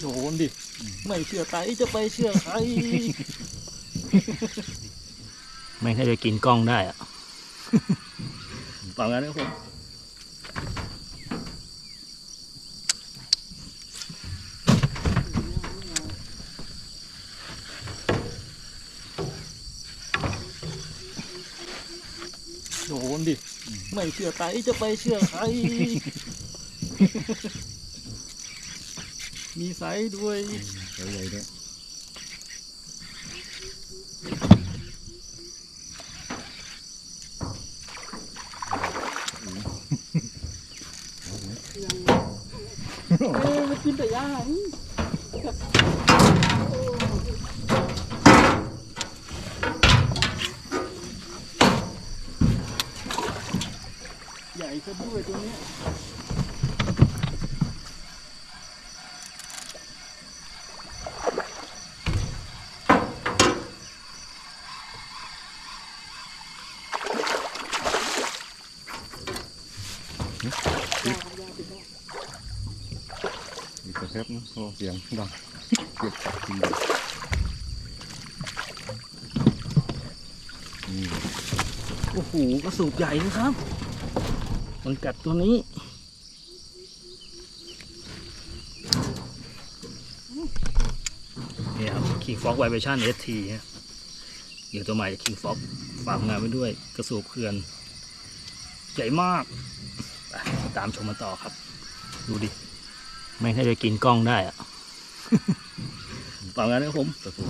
โดนดิ ไม่เชื่อไตจะไปเชื่อใคร ไม่ถ้าจะกินกล้องได้อะฟังกันนะครับผมโดนดิ ไม่เชื่อไตจะไปเชื่อใคร มีไซส์ด้วยใหญ่ๆด้วยเออมากินแต่ย่างใหญ่ซะด้วยตัวเนี้ ยมีกระเทบนะโอ้เสียงดังเก็บจับจริงนี่โอ้โหกระสูบใหญ่นะครับมันกัดตัวนี้นี่ครับ King Fox Vibration ST ฮะเดี๋ยวตัวใหม่ King Fox ฝากงานไว้ด้วยกระสูบเขื่อน ใหญ่มาก ตามชมมาต่อครับ ดูดิ ไม่งถ้าจะกินกล้องได้อะฝากงานนะครับผมกระสุน